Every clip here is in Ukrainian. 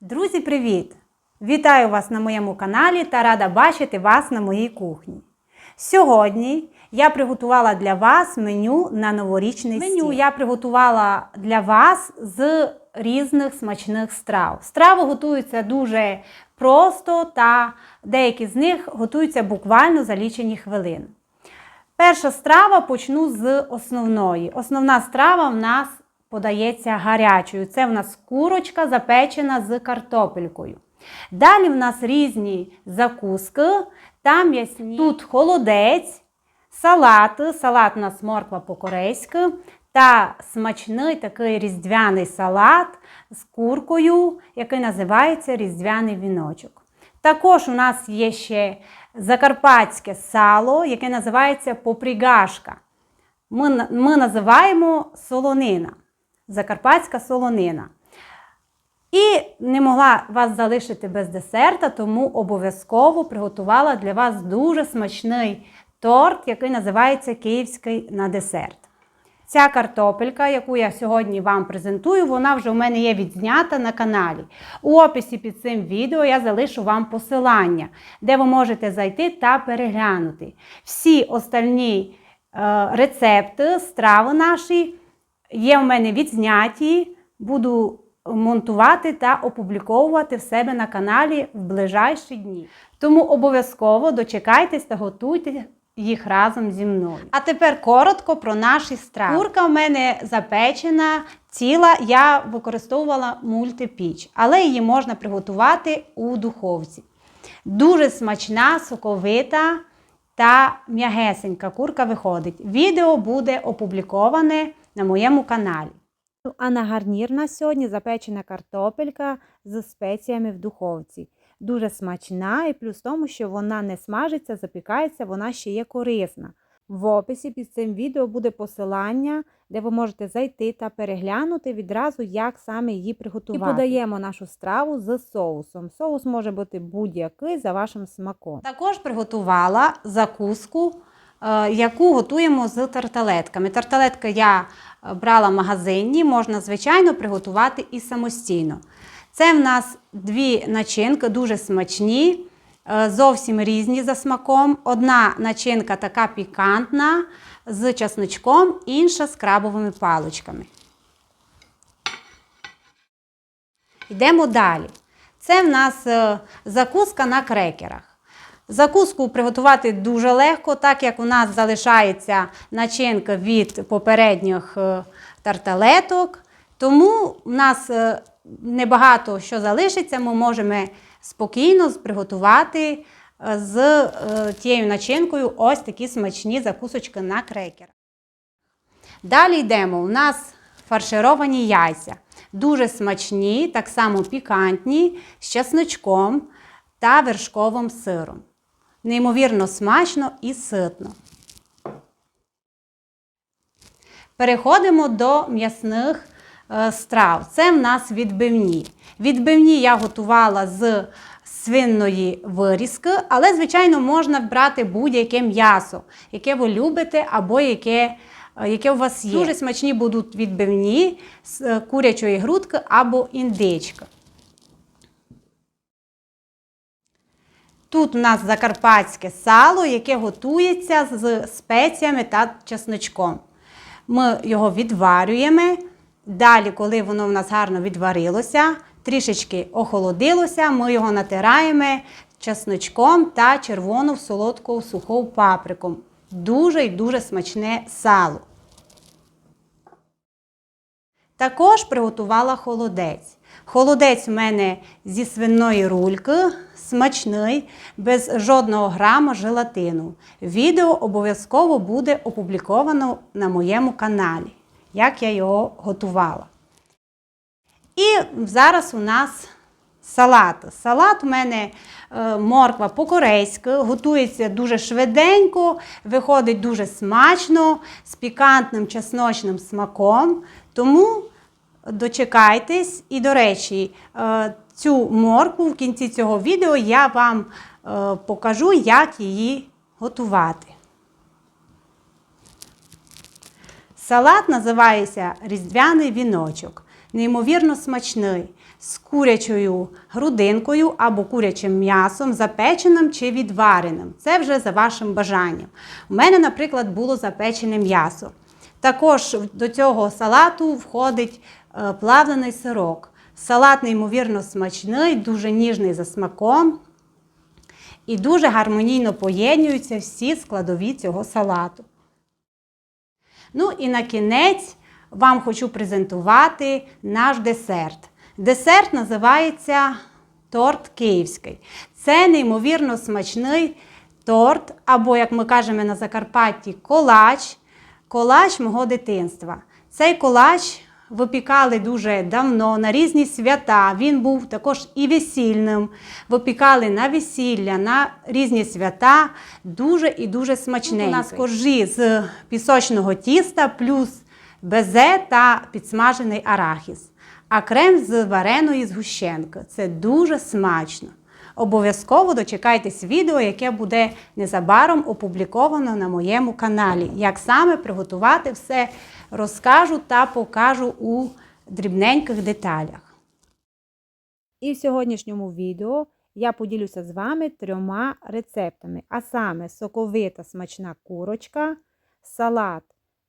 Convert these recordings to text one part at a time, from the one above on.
Друзі, привіт! Вітаю вас на моєму каналі та рада бачити вас на моїй кухні. Сьогодні я приготувала для вас меню на новорічний меню. Меню я приготувала для вас з різних смачних страв. Страви готуються дуже просто, та деякі з них готуються буквально за лічені хвилини. Перша страва почну з основної. Основна страва в нас подається гарячою. Це в нас курочка запечена з картопелькою. Далі в нас різні закуски та м'ясні. Тут холодець, салат, салат у нас морква по-корейськи та смачний такий різдвяний салат з куркою, який називається різдвяний віночок. Також у нас є ще закарпатське сало, яке називається попрігашка. Ми, ми називаємо солонина. Закарпатська солонина. І не могла вас залишити без десерта, тому обов'язково приготувала для вас дуже смачний торт, який називається Київський на десерт. Ця картопелька, яку я сьогодні вам презентую, вона вже у мене є відзнята на каналі. У описі під цим відео я залишу вам посилання, де ви можете зайти та переглянути. Всі остальні е, рецепти, страви наші є в мене відзняті. Буду монтувати та опубліковувати в себе на каналі в ближайші дні. Тому обов'язково дочекайтесь та готуйте їх разом зі мною. А тепер коротко про наші страви. Курка в мене запечена, ціла, я використовувала мультипіч, але її можна приготувати у духовці. Дуже смачна, соковита та м'ягесенька курка виходить. Відео буде опубліковане на моєму каналі. А на гарнір на сьогодні запечена картопелька з спеціями в духовці. Дуже смачна і плюс тому, що вона не смажиться, запікається, вона ще є корисна. В описі під цим відео буде посилання, де ви можете зайти та переглянути відразу, як саме її приготувати. І подаємо нашу страву з соусом. Соус може бути будь-який за вашим смаком. Також приготувала закуску, яку готуємо з тарталетками. Тарталетки я е, брала магазинні, можна, звичайно, приготувати і самостійно. Це в нас дві начинки, дуже смачні, е, зовсім різні за смаком. Одна начинка така пікантна з часничком, інша з крабовими паличками. Йдемо далі. Це в нас е, закуска на крекерах. Закуску приготувати дуже легко, так як у нас залишається начинка від попередніх е, тарталеток. Тому в нас е, небагато що залишиться, ми можемо спокійно приготувати е, з тією начинкою ось такі смачні закусочки на крекер. Далі йдемо. У нас фаршировані яйця. Дуже смачні, так само пікантні, з чесночком та вершковим сиром. Неймовірно смачно і ситно. Переходимо до м'ясних е, страв. Це в нас відбивні. Відбивні я готувала з свинної вирізки, але, звичайно, можна брати будь-яке м'ясо, яке ви любите або яке, е, яке у вас є. Дуже смачні будуть відбивні з е, курячої грудки або індичка. Тут у нас закарпатське сало, яке готується з спеціями та чесночком. Ми його відварюємо. Далі, коли воно в нас гарно відварилося, трішечки охолодилося, ми його натираємо чесночком та червону солодку суху паприку. Дуже і дуже смачне сало. Також приготувала холодець. Холодець у мене зі свиної рульки, смачний, без жодного грама желатину. Відео обов'язково буде опубліковано на моєму каналі, як я його готувала. І зараз у нас салат. Салат у мене е, морква по-корейськи, готується дуже швиденько, виходить дуже смачно, з пікантним чесночним смаком. Тому дочекайтесь. І, до речі, е, цю моркву в кінці цього відео я вам е, покажу, як її готувати. Салат називається Різдвяний віночок. Неймовірно смачний. з курячою грудинкою або курячим м'ясом, запеченим чи відвареним. Це вже за вашим бажанням. У мене, наприклад, було запечене м'ясо. Також до цього салату входить плавлений сирок. Салат неймовірно смачний, дуже ніжний за смаком. І дуже гармонійно поєднуються всі складові цього салату. Ну і на кінець вам хочу презентувати наш десерт. Десерт називається торт київський. Це неймовірно смачний торт, або, як ми кажемо на Закарпатті, колач, колач мого дитинства. Цей колач випікали дуже давно на різні свята. Він був також і весільним. Випікали на весілля, на різні свята. Дуже і дуже смачненький. У нас коржі з пісочного тіста, плюс безе та підсмажений арахіс. А крем з вареної згущенки. Це дуже смачно. Обов'язково дочекайтесь відео, яке буде незабаром опубліковано на моєму каналі. Як саме приготувати все, розкажу та покажу у дрібненьких деталях. І в сьогоднішньому відео я поділюся з вами трьома рецептами: а саме соковита смачна курочка, салат,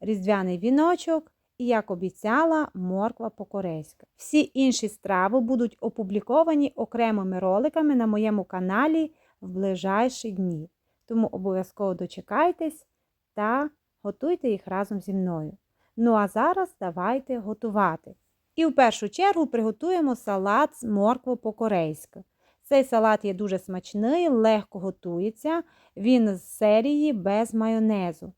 різдвяний віночок і, як обіцяла, морква по-корейськи. Всі інші страви будуть опубліковані окремими роликами на моєму каналі в ближайші дні. Тому обов'язково дочекайтесь та готуйте їх разом зі мною. Ну а зараз давайте готувати. І в першу чергу приготуємо салат з морквою по-корейськи. Цей салат є дуже смачний, легко готується. Він з серії без майонезу.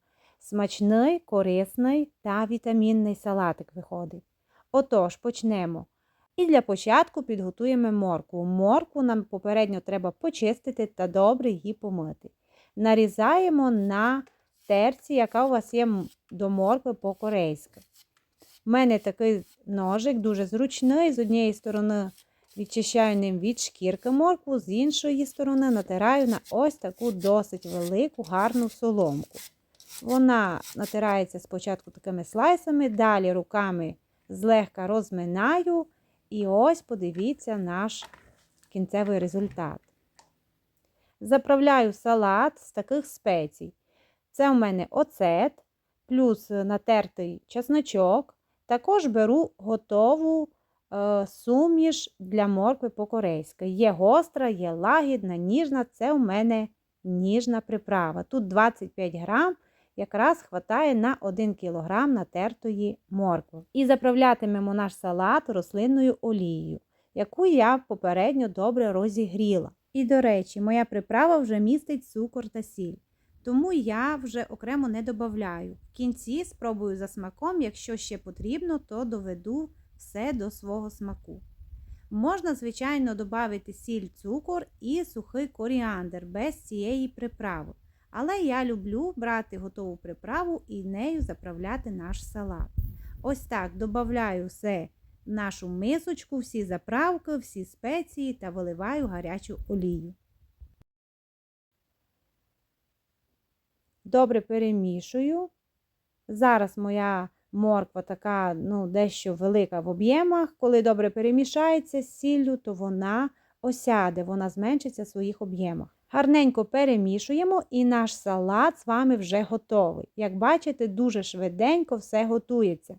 Смачний, корисний та вітамінний салатик виходить. Отож, почнемо. І для початку підготуємо моркву. Моркву нам попередньо треба почистити та добре її помити. Нарізаємо на терці, яка у вас є до моркви по-корейськи. У мене такий ножик дуже зручний. З однієї сторони відчищаю ним від шкірки моркву, з іншої сторони натираю на ось таку досить велику гарну соломку. Вона натирається спочатку такими слайсами, далі руками злегка розминаю. І ось подивіться наш кінцевий результат. Заправляю салат з таких спецій. Це у мене оцет, плюс натертий чесночок. Також беру готову е, суміш для моркви по-корейськи. Є гостра, є лагідна, ніжна. Це у мене ніжна приправа. Тут 25 грам якраз хватає на 1 кг натертої моркви. І заправлятимемо наш салат рослинною олією, яку я попередньо добре розігріла. І, до речі, моя приправа вже містить цукор та сіль. Тому я вже окремо не додаю. В кінці спробую за смаком, якщо ще потрібно, то доведу все до свого смаку. Можна, звичайно, додати сіль, цукор і сухий коріандр без цієї приправи. Але я люблю брати готову приправу і нею заправляти наш салат. Ось так додаю все в нашу мисочку, всі заправки, всі спеції та виливаю гарячу олію. Добре перемішую. Зараз моя морква така ну, дещо велика в об'ємах. Коли добре перемішається з сіллю, то вона осяде, вона зменшиться в своїх об'ємах. Гарненько перемішуємо, і наш салат з вами вже готовий. Як бачите, дуже швиденько все готується.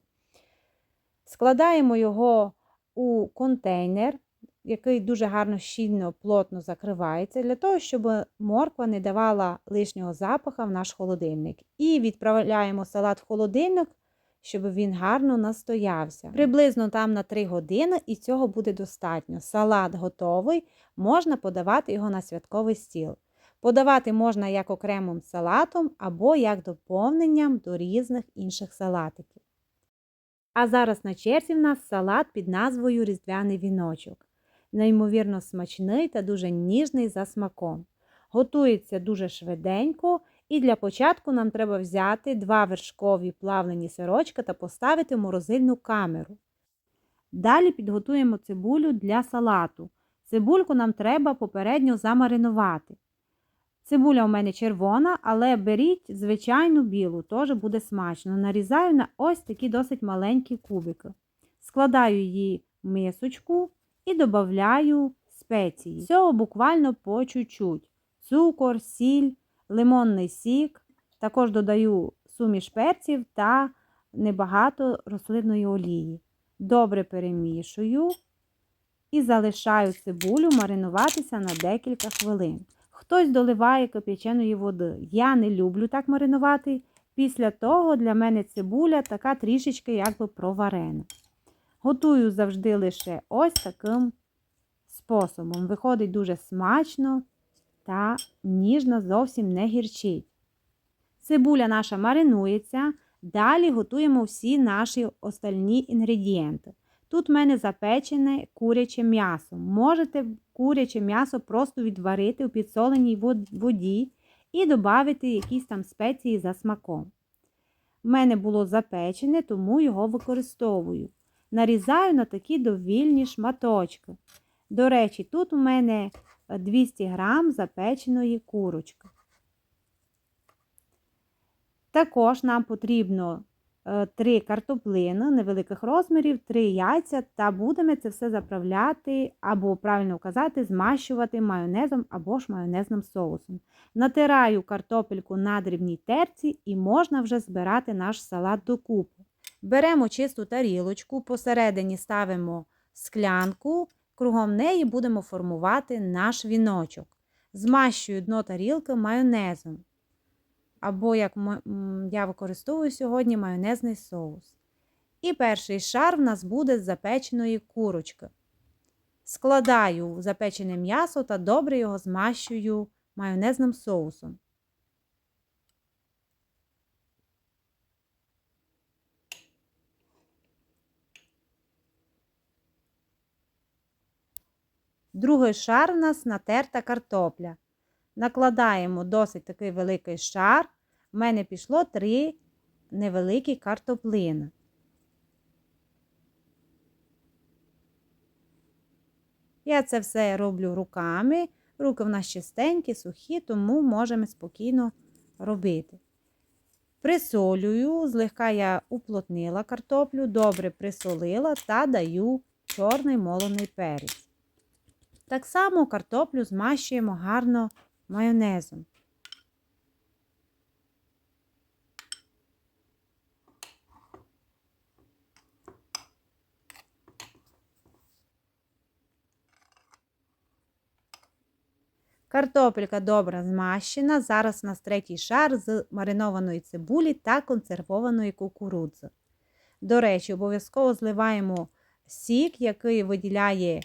Складаємо його у контейнер, який дуже гарно щільно, плотно закривається, для того, щоб морква не давала лишнього запаха в наш холодильник. І відправляємо салат в холодильник, щоб він гарно настоявся. Приблизно там на 3 години, і цього буде достатньо. Салат готовий, можна подавати його на святковий стіл. Подавати можна як окремим салатом або як доповненням до різних інших салатиків. А зараз на черзі в нас салат під назвою Різдвяний віночок. Неймовірно смачний та дуже ніжний за смаком. Готується дуже швиденько, і для початку нам треба взяти два вершкові плавлені сирочка та поставити в морозильну камеру. Далі підготуємо цибулю для салату. Цибульку нам треба попередньо замаринувати. Цибуля у мене червона, але беріть звичайну білу, теж буде смачно. Нарізаю на ось такі досить маленькі кубики. Складаю її в мисочку і додаю спеції. Всього буквально по чуть-чуть. Цукор, сіль, лимонний сік. Також додаю суміш перців та небагато рослинної олії. Добре перемішую і залишаю цибулю маринуватися на декілька хвилин. Хтось доливає кип'яченої води. Я не люблю так маринувати. Після того для мене цибуля така трішечки якби проварена. Готую завжди лише ось таким способом. Виходить дуже смачно та ніжно зовсім не гірчить. Цибуля наша маринується. Далі готуємо всі наші остальні інгредієнти. Тут в мене запечене куряче м'ясо. Можете куряче м'ясо просто відварити у підсоленій воді і додати якісь там спеції за смаком. У мене було запечене, тому його використовую. Нарізаю на такі довільні шматочки. До речі, тут у мене 200 грам запеченої курочки. Також нам потрібно 3 картоплини невеликих розмірів, 3 яйця, та будемо це все заправляти, або, правильно казати, змащувати майонезом або ж майонезним соусом. Натираю картопельку на дрібній терці і можна вже збирати наш салат докупи. Беремо чисту тарілочку, посередині ставимо склянку, кругом неї будемо формувати наш віночок. Змащую дно тарілки майонезом або, як я використовую сьогодні, майонезний соус. І перший шар в нас буде з запеченої курочки. Складаю запечене м'ясо та добре його змащую майонезним соусом. Другий шар у нас натерта картопля. Накладаємо досить такий великий шар. У мене пішло три невеликі картоплини. Я це все роблю руками. Руки в нас чистенькі, сухі, тому можемо спокійно робити. Присолюю, злегка я уплотнила картоплю, добре присолила та даю чорний молоний перець. Так само картоплю змащуємо гарно майонезом. Картопелька добре змащена. Зараз у нас третій шар з маринованої цибулі та консервованої кукурудзи. До речі, обов'язково зливаємо сік, який виділяє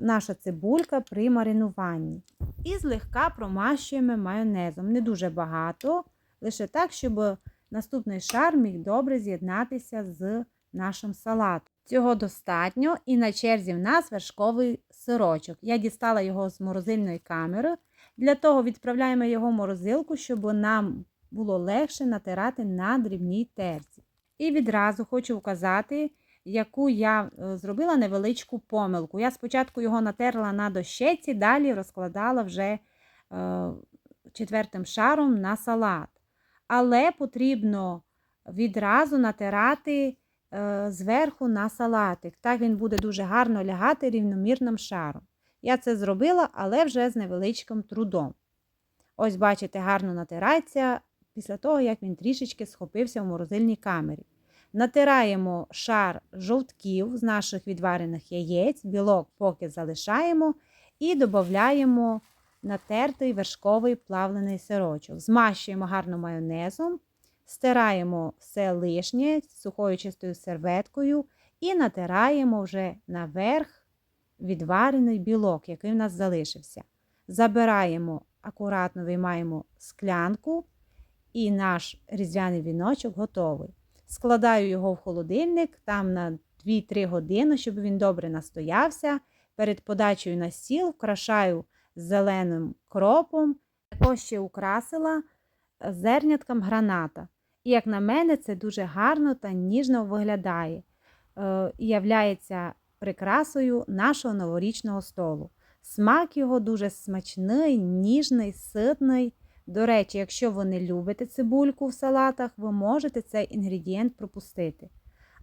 наша цибулька при маринуванні. І злегка промащуємо майонезом. Не дуже багато, лише так, щоб наступний шар міг добре з'єднатися з нашим салатом. Цього достатньо, і на черзі в нас вершковий сирочок. Я дістала його з морозильної камери. Для того відправляємо його в морозилку, щоб нам було легше натирати на дрібній терці. І відразу хочу вказати, яку я е, зробила невеличку помилку. Я спочатку його натерла на дощеці, далі розкладала вже е, четвертим шаром на салат. Але потрібно відразу натирати е, зверху на салатик. Так він буде дуже гарно лягати рівномірним шаром. Я це зробила, але вже з невеличким трудом. Ось, бачите, гарно натирається після того, як він трішечки схопився в морозильній камері. Натираємо шар жовтків з наших відварених яєць, білок поки залишаємо і додаємо натертий вершковий плавлений сирочок. Змащуємо гарно майонезом, стираємо все лишнє сухою чистою серветкою і натираємо вже наверх відварений білок, який в нас залишився. Забираємо, акуратно виймаємо склянку, і наш різдвяний віночок готовий. Складаю його в холодильник там на 2-3 години, щоб він добре настоявся. Перед подачею на стіл вкрашаю зеленим кропом, також ще украсила зернятком граната. І, як на мене, це дуже гарно та ніжно виглядає. Е, Являється прикрасою нашого новорічного столу. Смак його дуже смачний, ніжний, ситний. До речі, якщо ви не любите цибульку в салатах, ви можете цей інгредієнт пропустити.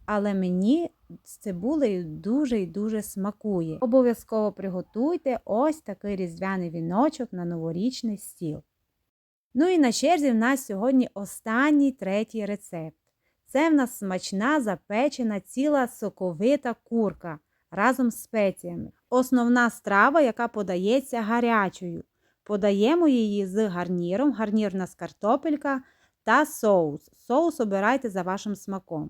Але мені з цибулею дуже і дуже смакує. Обов'язково приготуйте ось такий різдвяний віночок на новорічний стіл. Ну і на черзі в нас сьогодні останній третій рецепт. Це в нас смачна запечена ціла соковита курка разом з спеціями. Основна страва, яка подається гарячою. Подаємо її з гарніром. Гарнір в нас картопелька та соус. Соус обирайте за вашим смаком.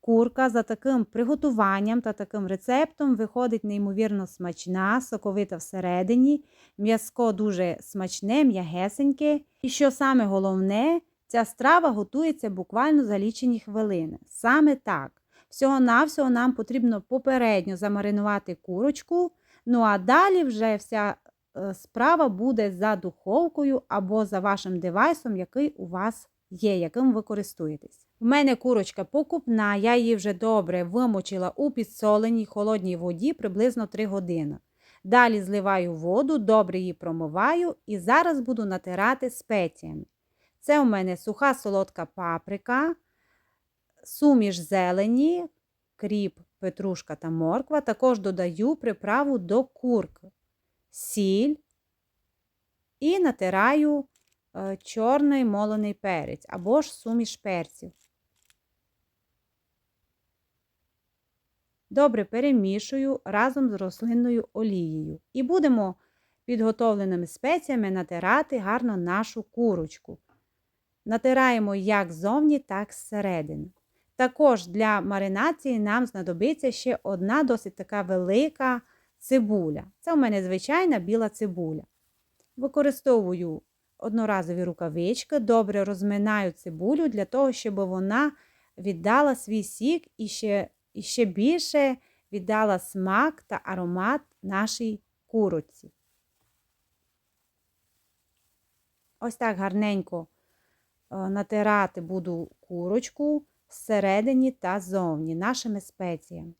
Курка за таким приготуванням та таким рецептом виходить неймовірно смачна, соковита всередині, м'язко дуже смачне, м'ягесеньке. І що саме головне, ця страва готується буквально за лічені хвилини. Саме так. Всього-навсього нам потрібно попередньо замаринувати курочку, ну а далі вже вся справа буде за духовкою або за вашим девайсом, який у вас є, яким ви користуєтесь. У мене курочка покупна, я її вже добре вимочила у підсоленій холодній воді приблизно 3 години. Далі зливаю воду, добре її промиваю і зараз буду натирати спеціями. Це у мене суха солодка паприка, суміш зелені, кріп, петрушка та морква. Також додаю приправу до курки, сіль і натираю е, чорний молений перець або ж суміш перців. Добре перемішую разом з рослинною олією. І будемо підготовленими спеціями натирати гарно нашу курочку. Натираємо як ззовні, так зсередини. Також для маринації нам знадобиться ще одна досить така велика цибуля. Це у мене звичайна біла цибуля. Використовую одноразові рукавички, добре розминаю цибулю для того, щоб вона віддала свій сік і ще, і ще більше віддала смак та аромат нашій курочці. Ось так гарненько е, натирати буду курочку всередині та зовні нашими спеціями.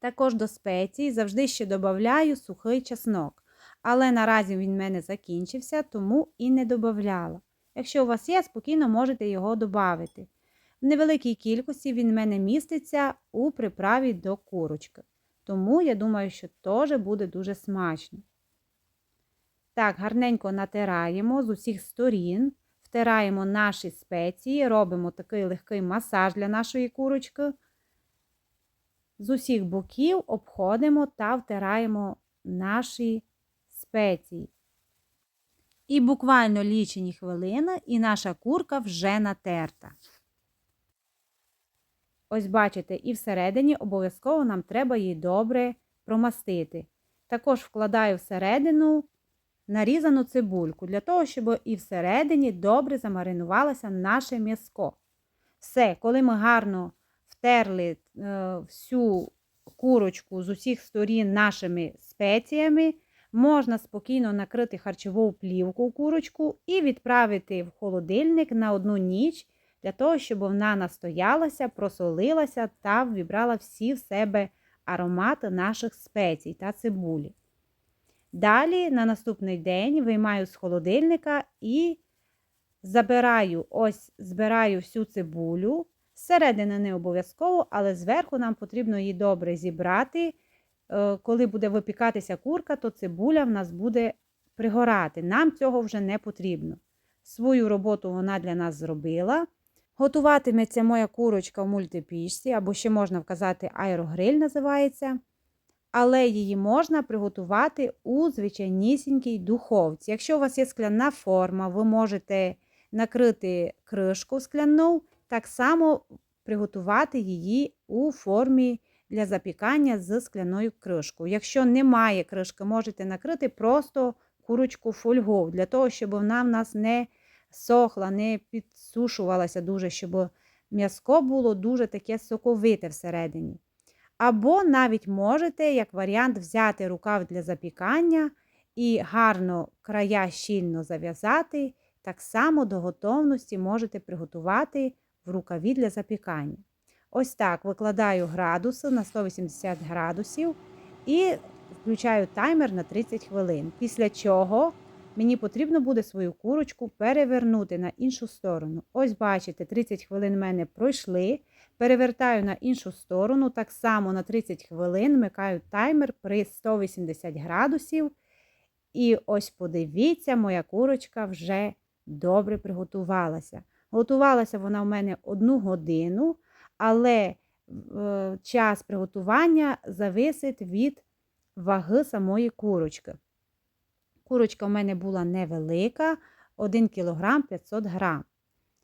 Також до спецій завжди ще додаю сухий чеснок. Але наразі він в мене закінчився, тому і не додавала. Якщо у вас є, спокійно можете його додати. В невеликій кількості він в мене міститься у приправі до курочки. Тому я думаю, що теж буде дуже смачно. Так, гарненько натираємо з усіх сторін, втираємо наші спеції, робимо такий легкий масаж для нашої курочки. З усіх боків обходимо та втираємо наші спеції. І буквально лічені хвилини, і наша курка вже натерта. Ось бачите, і всередині обов'язково нам треба її добре промастити. Також вкладаю всередину нарізану цибульку, для того, щоб і всередині добре замаринувалося наше м'язко. Все, коли ми гарно втерли всю курочку з усіх сторін нашими спеціями, можна спокійно накрити харчову плівку курочку і відправити в холодильник на одну ніч, для того, щоб вона настоялася, просолилася та вібрала всі в себе аромати наших спецій та цибулі. Далі на наступний день виймаю з холодильника і забираю, ось збираю всю цибулю. Зсередини не обов'язково, але зверху нам потрібно її добре зібрати. Е, коли буде випікатися курка, то цибуля в нас буде пригорати. Нам цього вже не потрібно. Свою роботу вона для нас зробила. Готуватиметься моя курочка в мультипічці, або ще можна вказати аерогриль називається але її можна приготувати у звичайнісінькій духовці. Якщо у вас є скляна форма, ви можете накрити кришку скляну, так само приготувати її у формі для запікання з скляною кришкою. Якщо немає кришки, можете накрити просто курочку фольгу, для того, щоб вона в нас не сохла, не підсушувалася дуже, щоб м'язко було дуже таке соковите всередині. Або навіть можете, як варіант, взяти рукав для запікання і гарно края щільно зав'язати. Так само до готовності можете приготувати в рукаві для запікання. Ось так викладаю градуси на 180 градусів і включаю таймер на 30 хвилин. Після чого мені потрібно буде свою курочку перевернути на іншу сторону. Ось бачите, 30 хвилин в мене пройшли. Перевертаю на іншу сторону, так само на 30 хвилин вмикаю таймер при 180 градусів. І ось подивіться, моя курочка вже добре приготувалася. Готувалася вона в мене одну годину, але е, час приготування зависить від ваги самої курочки. Курочка в мене була невелика, 1 кг 500 г.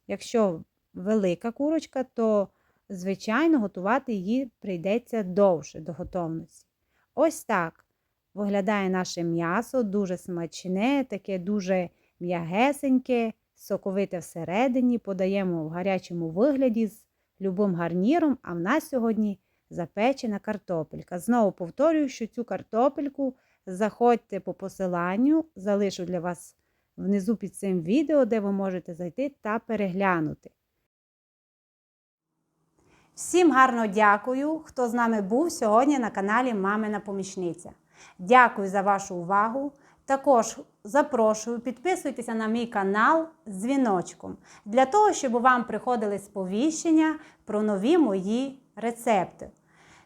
Якщо велика курочка, то, звичайно, готувати її прийдеться довше до готовності. Ось так виглядає наше м'ясо, дуже смачне, таке дуже м'ягесеньке, соковите всередині. Подаємо в гарячому вигляді з любим гарніром, а в нас сьогодні запечена картопелька. Знову повторюю, що цю картопельку заходьте по посиланню, залишу для вас внизу під цим відео, де ви можете зайти та переглянути. Всім гарно дякую, хто з нами був сьогодні на каналі Мамина Помічниця. Дякую за вашу увагу. Також запрошую, підписуйтеся на мій канал з дзвіночком для того, щоб вам приходили сповіщення про нові мої рецепти.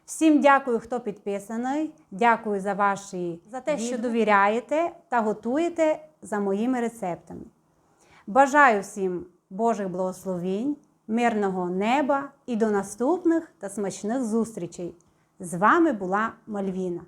Всім дякую, хто підписаний. Дякую за ваші за те, що довіряєте та готуєте за моїми рецептами. Бажаю всім Божих благословінь, мирного неба і до наступних та смачних зустрічей. З вами була Мальвіна.